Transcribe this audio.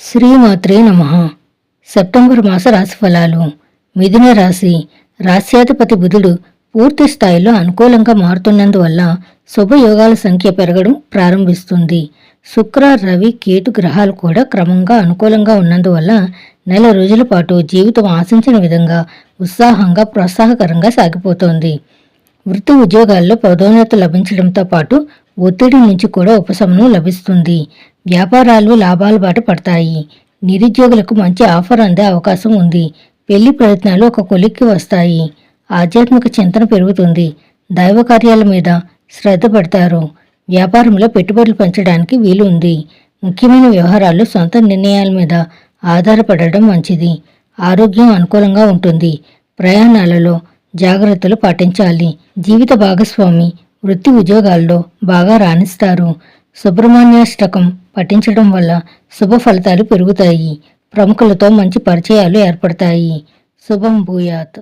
శ్రీమాత్రే నమ. సెప్టెంబర్ మాస రాశి ఫలాలు మిథున రాశి రాశ్యాధిపతి బుధుడు పూర్తి స్థాయిలో అనుకూలంగా మారుతున్నందువల్ల శుభయోగాల సంఖ్య పెరగడం ప్రారంభిస్తుంది. శుక్ర రవి కేతు గ్రహాలు కూడా క్రమంగా అనుకూలంగా ఉన్నందువల్ల నెల రోజుల పాటు జీవితం ఆశించిన విధంగా ఉత్సాహంగా ప్రోత్సాహకరంగా సాగిపోతోంది. వృత్తి ఉద్యోగాల్లో పదోన్నతి లభించడంతో పాటు ఒత్తిడి నుంచి కూడా ఉపశమనం లభిస్తుంది. వ్యాపారాలు లాభాల బాట పడతాయి. నిరుద్యోగులకు మంచి ఆఫర్ అందే అవకాశం ఉంది. పెళ్ళి ప్రయత్నాలు ఒక కొలిక్కి వస్తాయి. ఆధ్యాత్మిక చింతన పెరుగుతుంది. దైవ కార్యాల మీద శ్రద్ధ పెడతారు. వ్యాపారంలో పెట్టుబడులు పెంచడానికి వీలు ఉంది. ముఖ్యమైన వ్యవహారాలు సొంత నిర్ణయాల మీద ఆధారపడడం మంచిది. ఆరోగ్యం అనుకూలంగా ఉంటుంది. ప్రయాణాలలో జాగ్రత్తలు పాటించాలి. జీవిత భాగస్వామి వృత్తి ఉద్యోగాల్లో బాగా రాణిస్తారు. సుబ్రహ్మణ్యాష్టకం పఠించడం వల్ల శుభ ఫలితాలు పెరుగుతాయి. ప్రముఖులతో మంచి పరిచయాలు ఏర్పడతాయి. శుభం భూయాత్.